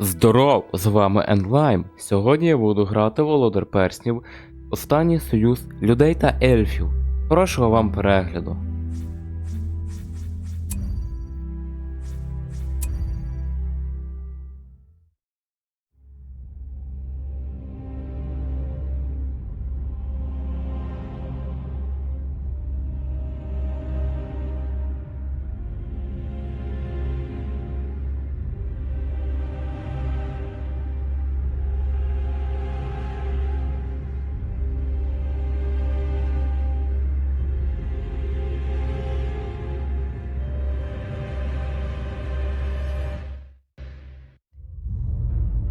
Здоров, з вами Енлайм. Сьогодні я буду грати Володар Перснів, останній союз людей та ельфів. Хорошого вам перегляду.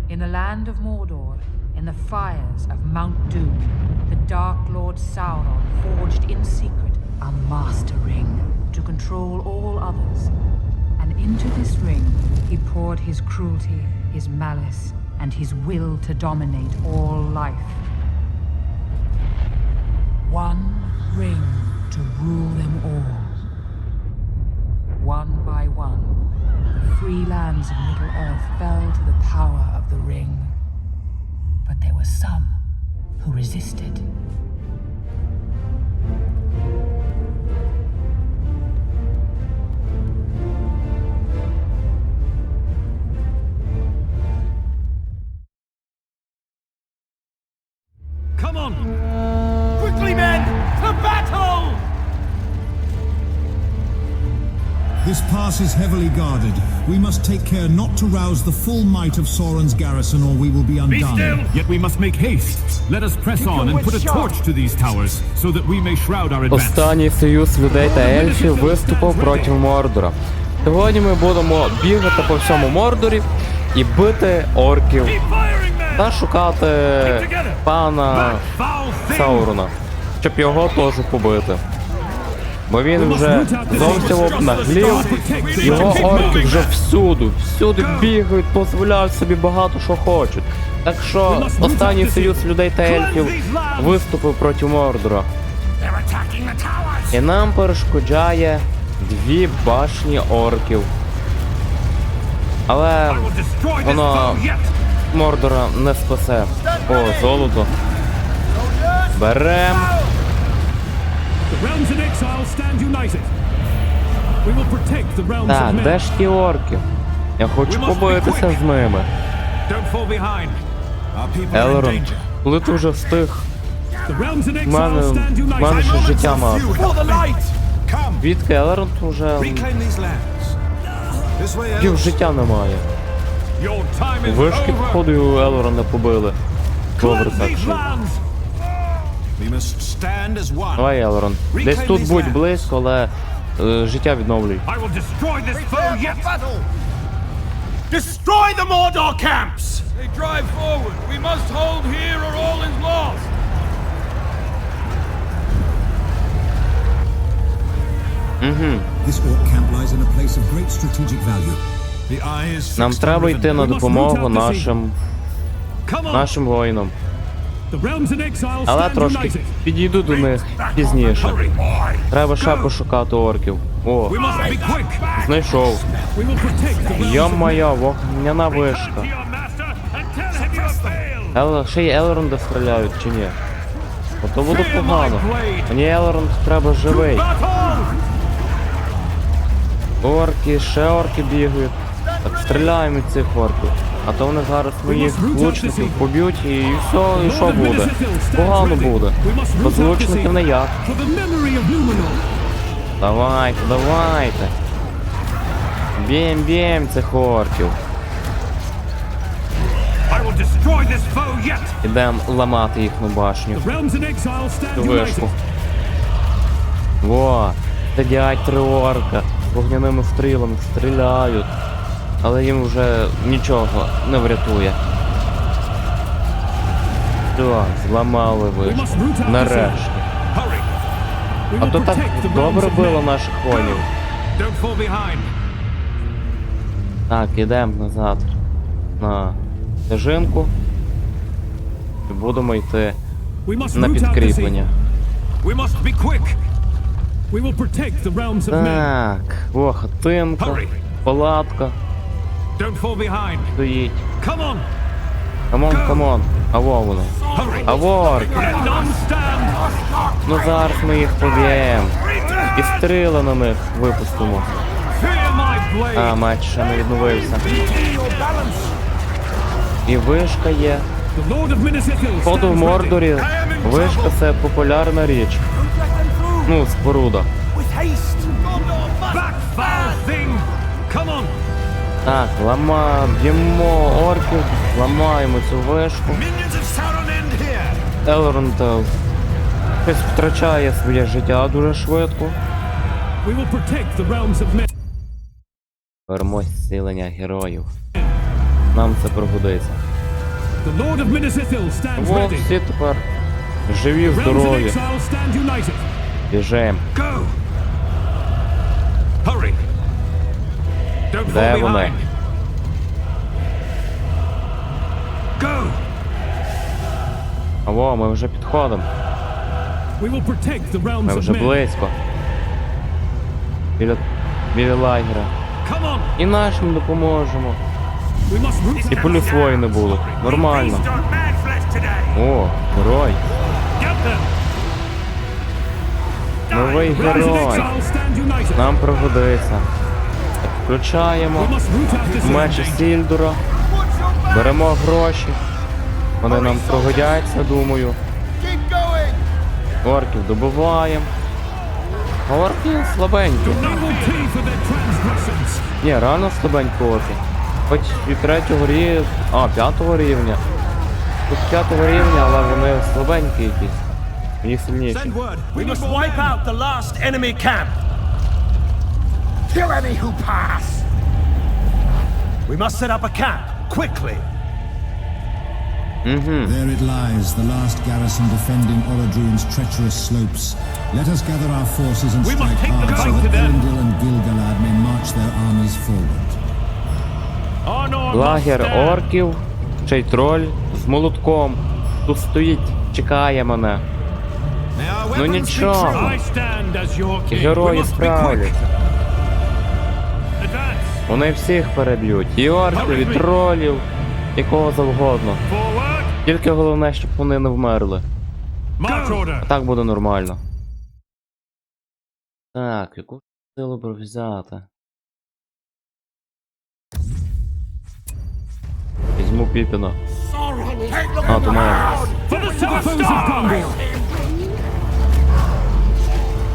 In the land of Mordor, in the fires of Mount Doom, the Dark Lord Sauron forged in secret a master ring to control all others. And into this ring he poured his cruelty, his malice, and his will to dominate all life. One ring to rule them all. One by one, free lands of Middle Earth fell to the power of the ring. But there were some who resisted. This pass is heavily guarded. We must take care not to rouse the full might of Sauron's garrison, or we will be Be undone. still! Yet we must make haste. Let us press on and put a torch to these towers so that we may shroud our advance. Останній союз людей та ельфів виступив проти Мордора. Сьогодні ми будемо бігати по всьому Мордорі і бити орків та шукати пана Саурона, щоб його теж побити. Бо він вже зовсім обнаглів, його орки вже всюди, всюди бігають, дозволяють собі багато що хочуть. Так що останній союз людей та ельфів виступив проти Мордора. І нам перешкоджає дві башні орків. Але Воно- Мордора не спасе. О, золото. Берем. Так, men. де ж ті орки? Я хочу побитися з ними. Don't fall behind! Елрон, коли ти вже встиг? Realms in В exile мене, в мене ще життя! Come, Звідки Елрон вже elves. життя немає. Вишки, походу, Елрона побили. Добре, так що. Давай, Елрон. Десь тут будь близько, але е, життя відновлюй. I will destroy this foe yet! Destroy the Mordor camps! They drive forward! We must hold here or all is lost! This orc camp lies in a place of great strategic value. The eye is Нам треба йти на допомогу нашим, нашим воїнам. Але трошки підійду до них пізніше. Треба ще пошукати орків. О, знайшов. Йо-моє, вогняна вишка. Ел... Ще й Елронда стріляють чи ні? Ото буде погано. Мені Елронд треба живий. Орки, ще орки бігають. Так стріляємо від цих орків. А то вони зараз своїх лучників поб'ють і все, і що буде? Погано буде. Без лучників не як. Давайте, давайте. Б'єм, б'єм цих орків. Foe yet! Ідемо ламати їхню башню. Цю вишку. Во, сидять три орка. Вогняними стрілами стріляють. Але їм вже нічого не врятує. Все, зламали ви. Нарешті. А то так добре було наших behind! Так, ідемо назад на стежинку. І будемо йти на підкріплення. Так, о, хатинка, палатка. Don't fall behind. Стоїть. Come on. Камон, камон. А во воно. Hurry. А во орки. Get done, stand. Ну зараз ми їх поб'ємо. І стріли на них випустимо. А, меч ще не відновився. І вишка є. Походу в. Мордорі вишка це популярна річ. Ну, споруда. Back, foul thing. Come on. Так, лама, б'ємо орків, ламаємо цю вишку. Here. Елронд е, втрачає своє життя дуже швидко. Беремо зцілення героїв. Нам це пригодиться. Во, всі тепер живі, здорові. Hurry. Де вони? Аво, ми вже підходимо. Ми вже близько. Біля, біля лагера. І нашим допоможемо. І плюс воїни були. Нормально. О, герой. Новий герой. Нам пригодиться. Включаємо. Меч enemy. Сільдура. Беремо гроші. Вони нам пригодяться, думаю. Орків добиваємо. А орки слабенькі. Ні, реально слабенькі орки. Хоч і третього рівня. А, п'ятого рівня. Тут п'ятого рівня, але вони слабенькі якісь. Мені сильніші. Send word. We must wipe out the last enemy camp! Kill any who pass! We must set up a camp, quickly! There it lies, the last garrison defending Orodruin's treacherous slopes. Let us gather our forces and We must strike hard so that. Elendil and Gilgalad may march their armies forward. Лагер орків, ще троль з молотком. Тут стоїть, чекає мене. Ну нічого. true. I stand as your king. We Герої must be quick. справляться. Вони всіх переб'ють. І орків, і тролів, і кого завгодно. Тільки головне, щоб вони не вмерли. Так буде нормально. Так, яку силу б взяти? Візьму Піпіна. А, то Gondor.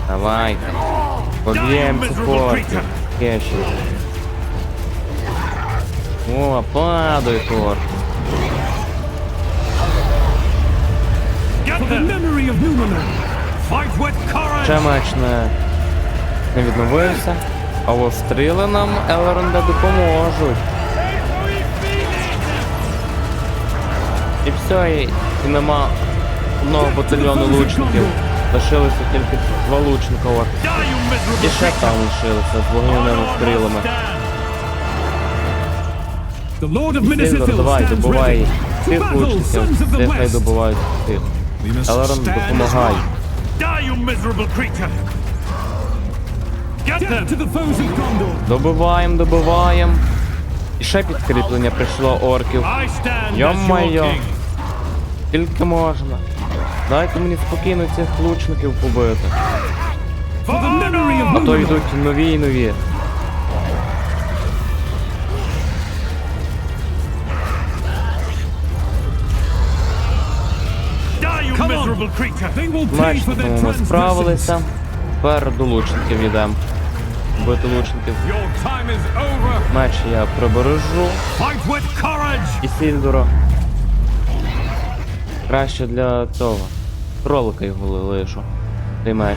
Давайте. Поб'ємо цих орків. Кеші. With courage. Ще меч не, відновився. А ось стріли нам Елронда допоможуть. І все, і, і нема одного батальйону лучників. Лишилося тільки два miserable І ще там лишилися з вогняними стрілами. Сильвер, давай, добувай цих лучників, sons of the цих хай West. добувають цих. As допомагай. Добиваємо, добиваємо. І ще підкріплення прийшло орків. Йо-майо. Скільки можна? Дайте мені спокійно цих лучників побити. А то йдуть нові і нові. Мечниками ми справилися. Тепер до лучників йдемо. Бити лучників. Меч я прибережу. І Сільдура. Краще для цього. Кролика його лишу. Цей меч.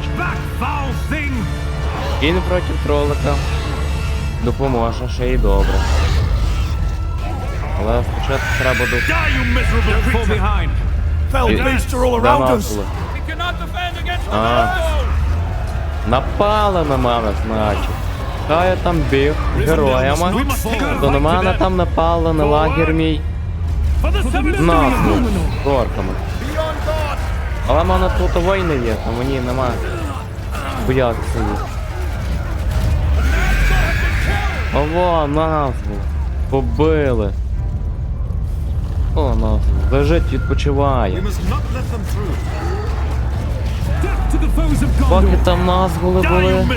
Кінь проти кролика. Допоможе, ще й добре. Але спочатку треба до... Behind. Beasts are all around us! We cannot defend against А. Напали на мене, значить. Та я там біг героями. То на мене там напали на лагер мій the назву з орками. Але в мене тут воїни є, а мені нема боятися їх. Ого, назву. Побили. О, нас лежить, відпочиває. Поки там you були.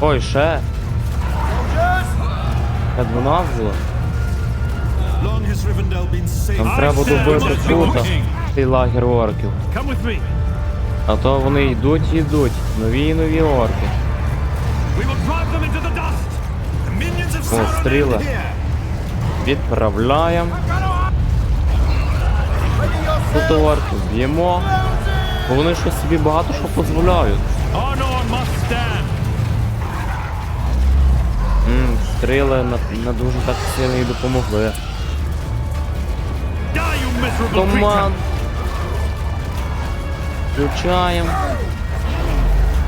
Ой, ще. Ще 12 було. Нам треба добити тут цей лагер орків. А то вони йдуть і йдуть. Нові і нові орки. We will drive Орків б'ємо. Бо вони щось собі багато що дозволяють. Arnor must stand! М, стріли не, не дуже так сильно і допомогли. Туман. Включаємо.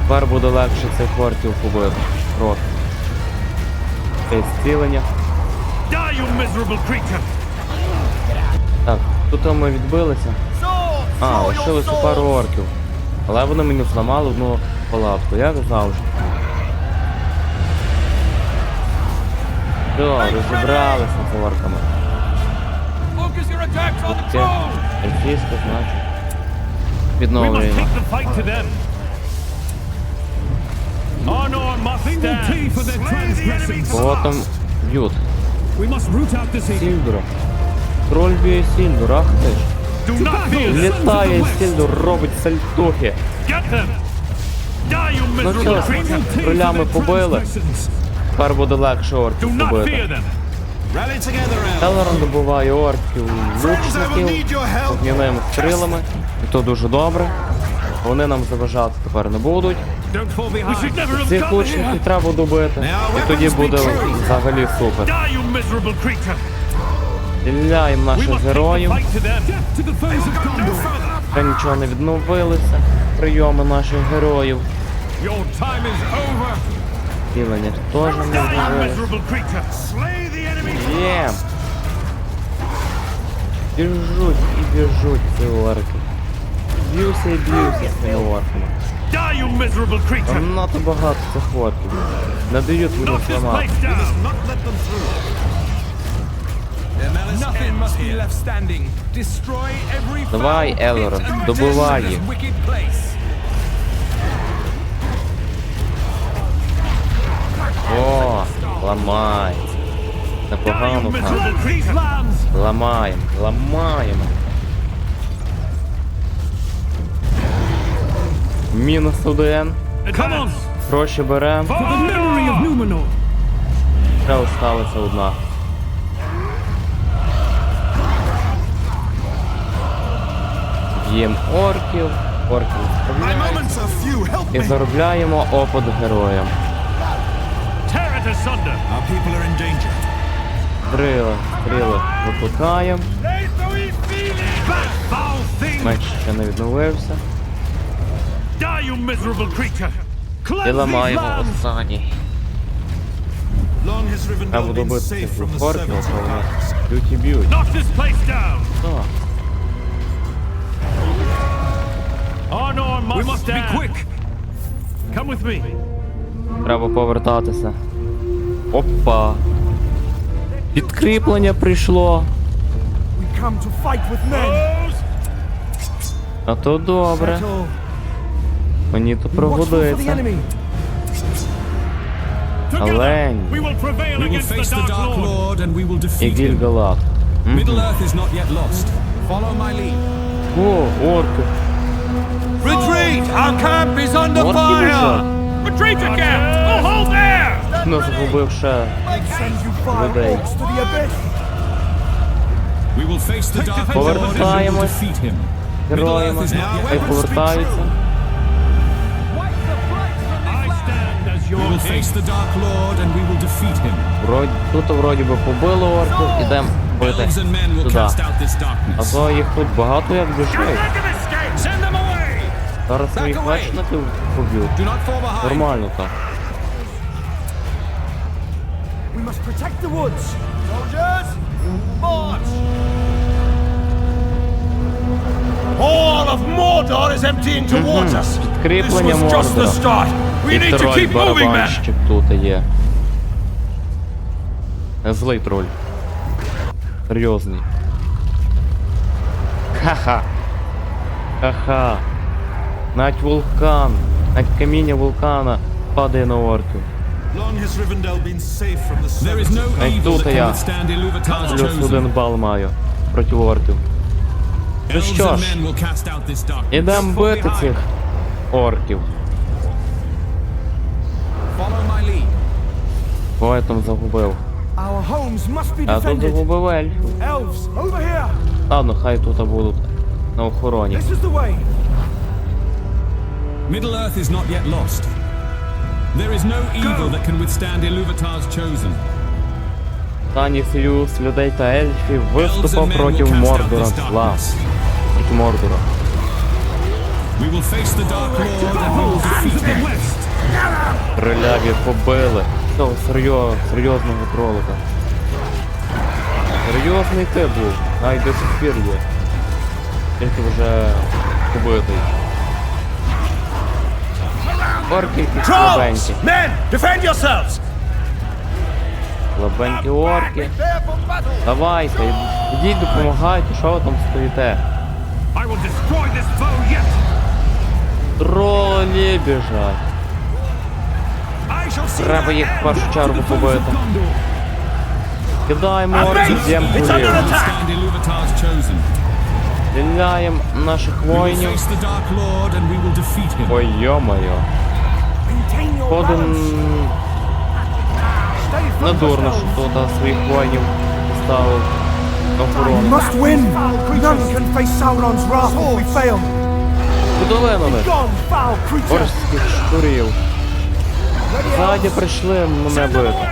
Тепер буде легше цих орків побити. Рот. Це зцілення. Так, тут ми відбилися. А, лишилося пару орків. Але вони мені зламали одну палатку, як завжди. Все, розібралися з орками. Таке ельфійське, значить. Відновлюємо. Кого там б'ють? Сільдура. Троль б'є Сільдур, ах ти ж. Літає West. Робить сальтухи. Ну що, creature! побили. Тепер буде легше орків побити. Елрон добуває орків, лучників, огняними стрілами. І то дуже добре. Вони нам заважати тепер не будуть. Цих лучників треба добити. І тоді буде взагалі супер. Стріляємо наших героїв. Ще нічого не відновилися. Прийоми наших героїв. Цілення теж не. Є. Біжуть і біжуть ці орки. Б'юся і б'юся з цими орками. Там надто багато цих орків. Не дають мені Knock Nothing must be left standing. Destroy every Давай, and добивай їх. О, you Непогано там. Ламаємо, ламаємо. Мінус один. Гроші беремо. Ще осталася одна. Б'ємо орків. Help І заробляємо опит героям. Стріли, стріли викликаємо. Меч ще не відновився. І ламаємо останній. Been добити safe цих орків, а вони б'ють і б'ють. Knock this place down! Так. Be quick! Come with me! Треба повертатися. Опа. Підкріплення прийшло. We come to fight with men. А то добре. Мені то. Together, Олень. І. Гільгалат. Middle Earth is not yet lost. Follow my lead. О, орки. Retreat! Our camp is under Орки біжать. Retreat again! Oh, hold there! You fire Людей. orcs to the abyss. We will face the Dark Lord and we will Повертаємось. defeat him. Героями. Хай повертаються. I stand as We your will king. face the Dark Lord and we will defeat him. Вроді, тут вроді би побили орків, ідемо бити туди. А то їх тут багато як біжить. Зараз своїх away. мечників поб'ють. Do not fall behind. Нормально так. We must protect the woods. Soldiers, march! All of Mordor is emptying towards us. This Підкріплення was just the Мордора. start. We І need to троль keep moving, men. барабанщик тут є. Е, Злий троль. Серйозний. Ха-ха. Ха-ха. Навіть вулкан, навіть каміння вулкана падає на орків. Evil тут я. Плюс один бал маю проти орків. Ну що ж, men will cast out this darkness. ідем бити цих орків. Кого я там загубив? А тут загубив here. Ладно, хай тут будуть на охороні. Middle Earth is not yet lost. There is no evil that can withstand Iluvatar's chosen. Останній союз людей та ельфів виступав проти Мордора зла. Проти Мордора. We will face the Dark Lord and we will defeat him. Криляві побили. Цього серйоз, серйозного кролика. Серйозний ти був, навіть до сих пір є. Тільки вже побитий. Орки якісь Trolls! слабенькі. Men, defend yourselves! Слабенькі орки. Давайте, ідіть допомагайте, що ви там стоїте. I will destroy this foe yet. Тролі біжать. Треба їх в першу чергу побити. Кидаємо орків, б'єм It's under кулів. attack! Stand Iluvatar's chosen. Стріляємо наших воїнів. Ой, йо-моє. Maintain your Ходим balance. Stay не focused, дурно, elves. що а, своїх воїнів ставив охорону. Подолинули орських щурів. Ззаді прийшли мене бити.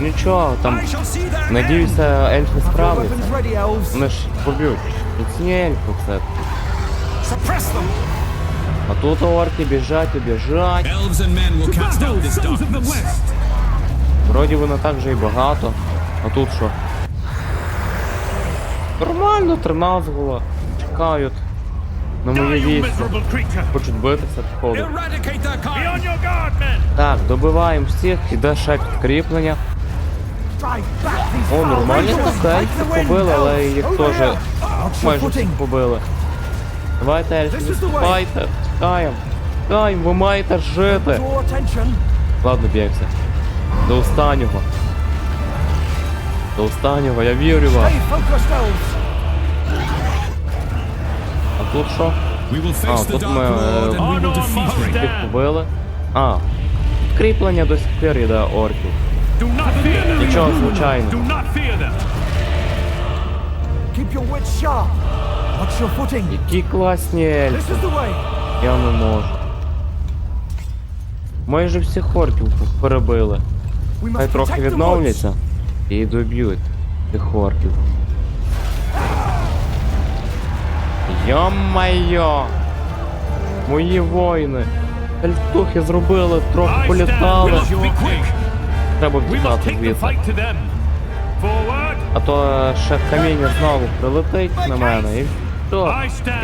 Нічого, там, надіюся, ельфи справляться. Вони ж поб'ють. Це не ельфи все. А тут орки the darkness. west. Вроді вони так же і багато. А тут що? Нормально, 13 було. Чекають. На моє військо. Хочуть битися, походу. Так, добиваємо всіх, іде ще підкріплення. О, нормально так, побили, але їх теж майже всіх побили. Давайте, ельфи, Тікаємо. Тікаємо, ви маєте жити. Ладно, б'ємося. До останнього. До останнього, я вірю вам. А тут що? А, тут ми we е, їх побили. А, підкріплення до сих пір йде орків. Нічого, звичайно. Які класні ельфи. Я не можу. Майже всіх орків перебили. Хай трохи відновляться і доб'ють тих орків. Йо-майо! Мої воїни! Ельтухи зробили, трохи політали. Треба втікати звідси. А то ще каміння знову прилетить на мене і що?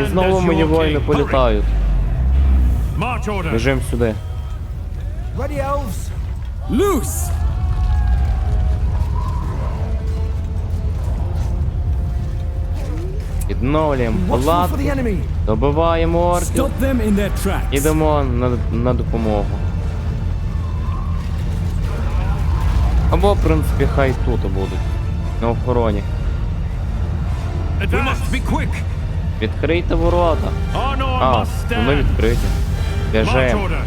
І знову мої воїни політають. March order. Біжим сюди. Ready, elves. Loose! Відновлюємо палатку, добиваємо орків, ідемо на, на допомогу. Або, в принципі, хай тут будуть. На охороні. Відкрийте ворота. А, вони відкриті. Біжим. order.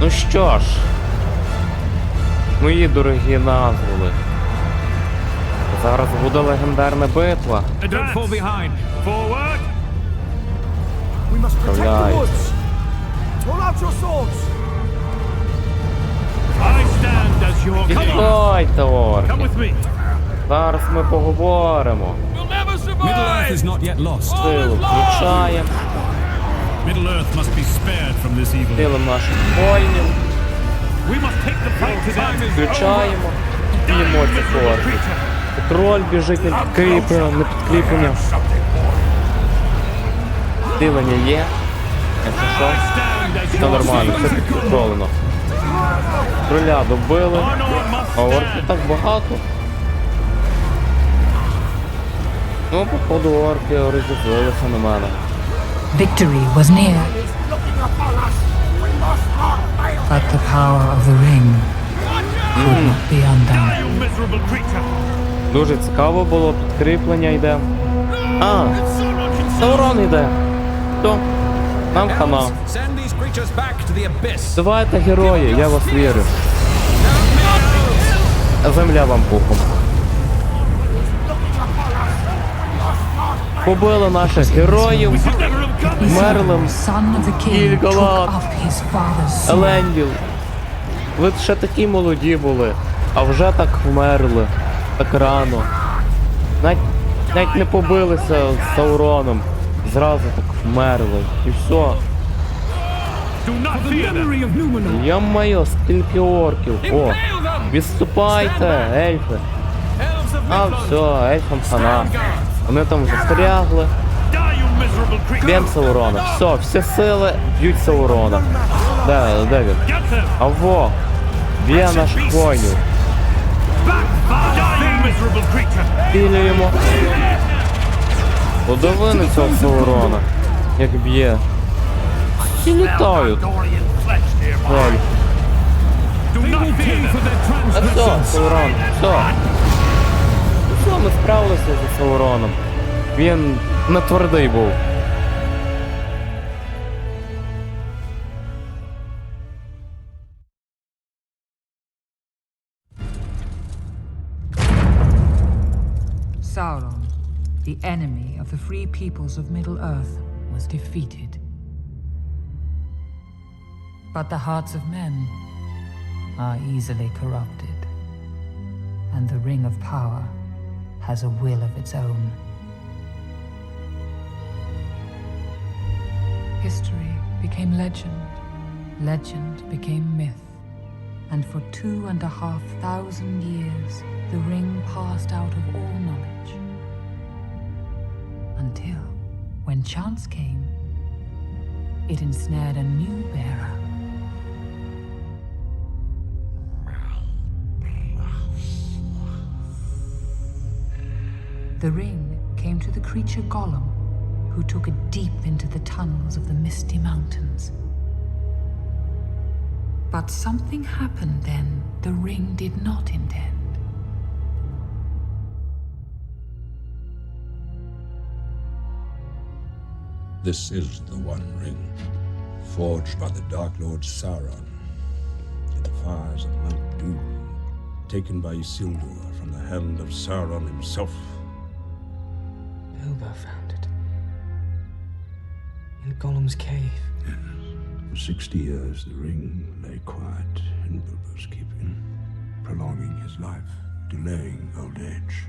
Ну що ж, мої дорогі назволи. Зараз буде легендарна битва. Орки. with me. Зараз ми поговоримо. Middle Earth is not yet lost. Силу включаємо, Middle Earth must be spared from this evil. силу наших воїнів, We must take the fight to them. включаємо б'ємо цих орків. Троль біжить на підкріплення, на підкріплення. Дивлення є. Якщо що, це нормально, це підконтролено. Кроля добили. А орків так багато. Ну, походу орки розізлилися на мене. Victory was near. But the power of the ring could not be undone. Дуже цікаво було, підкріплення йде. А, Саурон йде. То, нам хана. Давайте герої, я вас вірю. Земля вам пухом. Побили наших героїв, Мерлем, sword. Еленділ. Ви ще такі молоді були, а вже так вмерли. Так рано. Навіть, навіть не побилися з Сауроном. Зразу так вмерли. І все. Я маю скільки орків. О, відступайте, ельфи. А все, ельфам хана. Вони там застрягли. Б'єм Саурона. Все, всі сили б'ють Саурона. Де, де! А во! Б'є! Die, you! Пілюємо. Подиви на цього Саурона. Як б'є. І літають. Them! А все, Саурон, все. Все, ми справилися зі Сауроном. Він не твердий був. The enemy of the free peoples of Middle-earth, was defeated. But the hearts of men are easily corrupted, and the Ring of Power has a will of its own. History became legend, legend became myth, and for two and a half thousand years the ring passed out of all knowledge. Until, when chance came, it ensnared a new bearer. The ring came to the creature Gollum, who took it deep into the tunnels of the misty mountains. But something happened then the ring did not intend. This is the One Ring, forged by the Dark Lord Sauron in the fires of Mount Doom, taken by Isildur from the hand of Sauron himself. Bilbo found it. In Gollum's cave. Yes. For sixty years, the ring lay quiet in Bilbo's keeping, prolonging his life, delaying old age.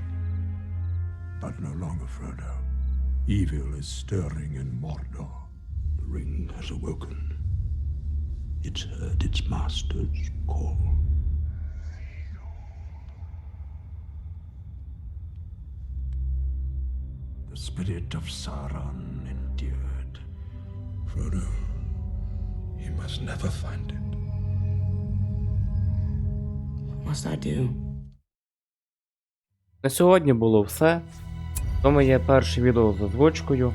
But no longer, Frodo. Evil is stirring in Mordor. The ring has awoken. It's heard its master's call. The spirit of Sauron endured. Frodo, he must never find it. What must I do? На сьогодні було все. То моє перше відео з озвучкою.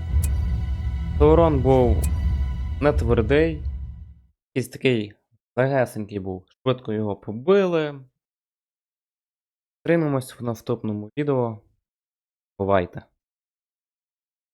Саурон був не твердий. Якийсь такий легесенький був. Швидко його побили. Тримаємось в наступному відео. Бувайте!